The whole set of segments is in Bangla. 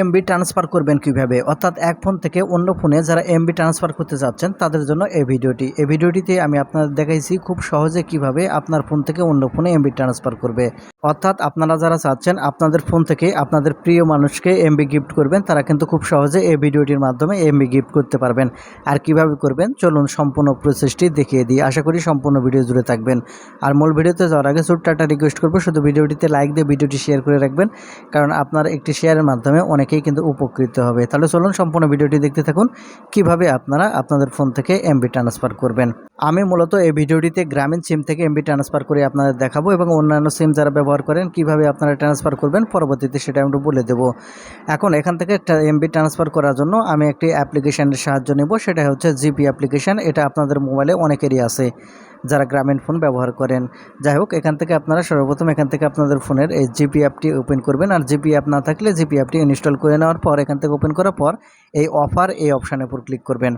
এমবি ট্রান্সফার করবেন কীভাবে? অর্থাৎ এক ফোন থেকে অন্য ফোনে যারা এমবি ট্রান্সফার করতে চাচ্ছেন তাদের জন্য এই ভিডিওটি। এই ভিডিওটিতে আমি আপনাদের দেখাইছি খুব সহজে কীভাবে আপনার ফোন থেকে অন্য ফোনে এমবি ট্রান্সফার করবে। অর্থাৎ আপনারা যারা চাচ্ছেন, আপনাদের ফোন থেকে আপনাদের প্রিয় মানুষকে এমবি গিফট করবেন, তারা কিন্তু খুব সহজে এই ভিডিওটির মাধ্যমে এমবি গিফট করতে পারবেন। আর কীভাবে করবেন? চলুন সম্পূর্ণ প্রসেসটি দেখিয়ে দিই। আশা করি সম্পূর্ণ ভিডিও জুড়ে থাকবেন। আর মূল ভিডিওতে যাওয়ার আগে ছোট্ট একটা রিকোয়েস্ট করব। শুধু ভিডিওটিতে লাইক দিয়ে ভিডিওটি শেয়ার করে রাখবেন। কারণ আপনার একটি শেয়ারের মাধ্যমে অনেকেই কিন্তু উপকৃত হবে। তাহলে চলুন সম্পূর্ণ ভিডিওটি দেখতে থাকুন, কীভাবে আপনারা আপনাদের ফোন থেকে এমবি ট্রান্সফার করবেন। আমি মূলত এই ভিডিওটিতে গ্রামীণ সিম থেকে এমবি ট্রান্সফার করে আপনাদের দেখাবো এবং অন্যান্য সিম যারা ব্যবহার করেন, কীভাবে আপনারা ট্রান্সফার করবেন পরবর্তীতে সেটা আমি বলে দেবো। এখন এখান থেকে এমবি ট্রান্সফার করার জন্য আমি একটি অ্যাপ্লিকেশনের সাহায্য নেব, সেটা হচ্ছে জিপি অ্যাপ্লিকেশন এটা আপনাদের মোবাইলে অনেকেরই আছে। যারা গ্রামীণ ফোন ব্যবহার করেন। যাই হোক, এখান থেকে আপনারা সর্বপ্রথম এখান থেকে আপনাদের ফোনের এই জিপি অ্যাপটি ওপেন করবেন। আর জিপি অ্যাপ না থাকলে জিপি অ্যাপটি ইনস্টল করে নেওয়ার পর, এখান থেকে ওপেন করার পর এই অফার এই অপশানের উপর ক্লিক করবেন।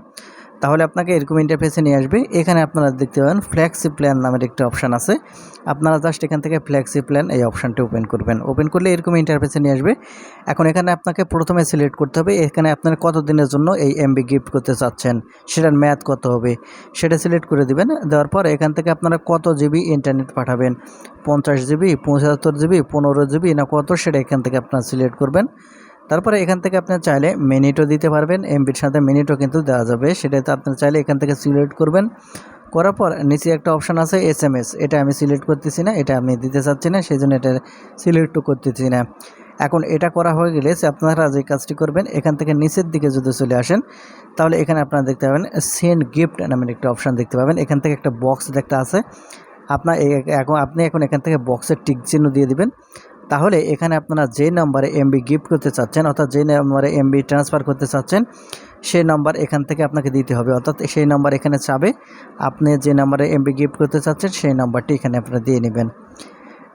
তাহলে আপনাকে এরকম ইন্টারফেসে নিয়ে আসবে। এখানে আপনারা দেখতে পাবেন ফ্ল্যাক্সি প্ল্যান নামের একটি অপশান আছে। আপনারা জাস্ট এখান থেকে ফ্ল্যাক্সি প্ল্যান এই অপশানটি ওপেন করবেন। ওপেন করলে এরকম ইন্টারফেসে নিয়ে আসবে। এখন এখানে আপনাকে প্রথমে সিলেক্ট করতে হবে। এখানে আপনার কত দিনের জন্য এই এমবি গিফট করতে চাচ্ছেন, সেটার ম্যাথ কত হবে, সেটা সিলেক্ট করে দিবেন। দেওয়ার পর এখান থেকে আপনারা কত জিবি ইন্টারনেট পাঠাবেন, পঞ্চাশ জিবি পঁচাত্তর জিবি পনেরো জিবি না কত, সেটা এখান থেকে আপনারা সিলেক্ট করবেন। তারপরে এখান থেকে আপনি চাইলে মিনিটও দিতে পারবেন এমবির সাথে মিনিটও কিন্তু দেওয়া যাবে। সেটাতে আপনার চাইলে এখান থেকে সিলেক্ট করবেন। করার পর নিচে একটা অপশান আছে এস এম এস এটা আমি সিলেক্ট করতেছি না, এটা আমি দিতে চাচ্ছি না, সেই জন্য এটা সিলেক্টও করতেছি না। এখন এটা করা হয়ে গেলে আপনারা যে কাজটি করবেন, এখান থেকে নিচের দিকে যদি চলে আসেন, তাহলে এখানে আপনারা দেখতে পাবেন সেন্ড গিফট নামের একটা অপশান দেখতে পাবেন। এখান থেকে একটা বক্স দেখতে আছে। আপনার এখন আপনি এখন এখান থেকে বক্সের টিক চিহ্ন দিয়ে দিবেন। তাহলে এখানে আপনারা যে নাম্বারে এমবি গিফট করতে চাচ্ছেন, অর্থাৎ যে নাম্বারে এমবি ট্রান্সফার করতে চাচ্ছেন সেই নাম্বার এখান থেকে আপনাকে দিতে হবে। অর্থাৎ সেই নাম্বার এখানে চাবে। আপনি যে নাম্বারে এমবি গিফট করতে চাচ্ছেন, সেই নাম্বারটি এখানে আপনারা দিয়ে নেবেন।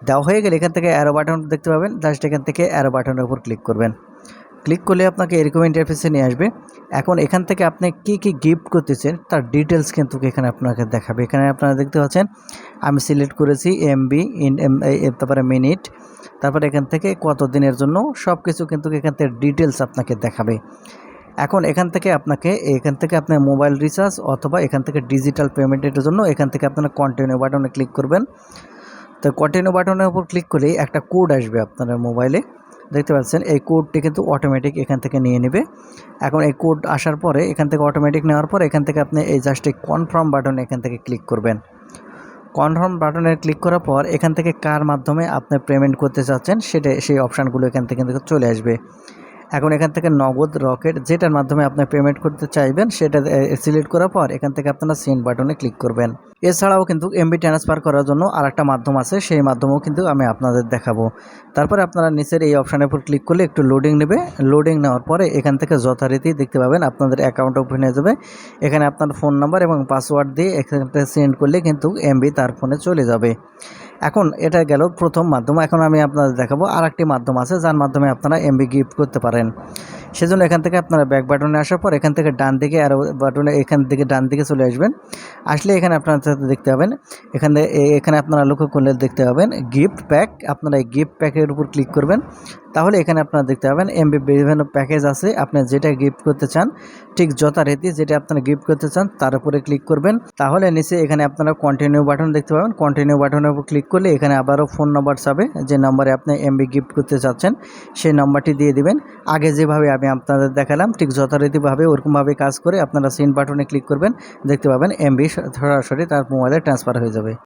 দেওয়া হয়ে গেলে এখান থেকে অ্যারো বাটন দেখতে পাবেন। জাস্ট এখান থেকে অ্যারো বাটনের উপর ক্লিক করবেন। ক্লিক করলে আপনাকে এরকম ইন্টারফেসে নিয়ে আসবে। এখন এখান থেকে আপনি কি কি গিফট করতেছেন, তার ডিটেলস কিন্তু এখানে আপনাকে দেখাবে। এখানে আপনারা দেখতে পাচ্ছেন, আমি সিলেক্ট করেছি এমবি ইন এম তারপরে মিনিট তারপরে এখান থেকে কত দিনের জন্য সব কিছু কিন্তু এখান থেকে ডিটেলস আপনাকে দেখাবে। এখন এখান থেকে আপনাকে, এখান থেকে আপনার মোবাইল রিচার্জ অথবা এখান থেকে ডিজিটাল পেমেন্টের জন্য এখান থেকে আপনারা কন্টিনিউ বাটনে ক্লিক করবেন। তো কন্টিনিউ বাটনের উপর ক্লিক করলেই একটা কোড আসবে আপনার মোবাইলে দেখতে পাচ্ছেন, এই কোডটি কিন্তু অটোমেটিক এখান থেকে নিয়ে নেবে। এখন এই কোড আসার পরে, এখান থেকে অটোমেটিক নেওয়ার পর, এখান থেকে আপনি এই জাস্ট এই কনফার্ম বাটন এখান থেকে ক্লিক করবেন। কনফার্ম বাটনে ক্লিক করার পর, এখান থেকে কার মাধ্যমে আপনি পেমেন্ট করতে চাচ্ছেন, সেটা, সেই অপশানগুলো এখান থেকে কিন্তু চলে আসবে। এখন এখান থেকে নগদ, রকেট, যেটার মাধ্যমে আপনি পেমেন্ট করতে চাইবেন, সেটা সিলেক্ট করার পর, এখান থেকে আপনারা সেন্ড বাটনে ক্লিক করবেন। এছাড়াও কিন্তু এমবি ট্রান্সফার করার জন্য আরেকটা মাধ্যম আছে, সেই মাধ্যমেও কিন্তু আমি আপনাদের দেখাবো। তারপরে আপনারা নিচের এই অপশানের উপর ক্লিক করলে একটু লোডিং নেবে। লোডিং নেওয়ার পরে এখান থেকে যথারীতি দেখতে পাবেন আপনাদের অ্যাকাউন্ট ওপেন হয়ে যাবে। এখানে আপনার ফোন নাম্বার এবং পাসওয়ার্ড দিয়ে এখানে সেন্ড করলে কিন্তু এমবি তার ফোনে চলে যাবে। এখন এটা গেল প্রথম মাধ্যম। এখন আমি আপনাদের দেখাবো আর একটি মাধ্যম আছে, যার মাধ্যমে আপনারা এমবি গিফট করতে পারেন। সেজন্য এখান থেকে আপনারা ব্যাক বাটনে আসার পর এখান থেকে ডান দিকে আর বাটনে এখান থেকে ডান দিকে চলে আসবেন। আসলে এখানে আপনারা দেখতে পাবেন। এখানে এখানে আপনারা লক্ষ্য করলে দেখতে পাবেন গিফট প্যাক আপনারা এই গিফট প্যাকের উপর ক্লিক করবেন। তাহলে এখানে আপনারা দেখতে পাবেন এমবি বিভিন্ন প্যাকেজ আছে। আপনি যেটা গিফট করতে চান, ঠিক যথারীতি যেটা আপনারা গিফট করতে চান, তার উপরে ক্লিক করবেন। তাহলে নিচে এখানে আপনারা কন্টিনিউ বাটন দেখতে পাবেন। কন্টিনিউ বাটনের উপর ক্লিক করলে এখানে আবারও ফোন নাম্বার চাবে যে নাম্বারে আপনি এমবি গিফট করতে চাচ্ছেন সেই নাম্বারটি দিয়ে দিবেন। আগে যেভাবে আমি আপনাদের দেখালাম, ঠিক যথারীতিভাবে ওরকমভাবে কাজ করে আপনারা সিন বাটনে ক্লিক করবেন। দেখতে পাবেন এমবি সরাসরি তার মোবাইলে ট্রান্সফার হয়ে যাবে।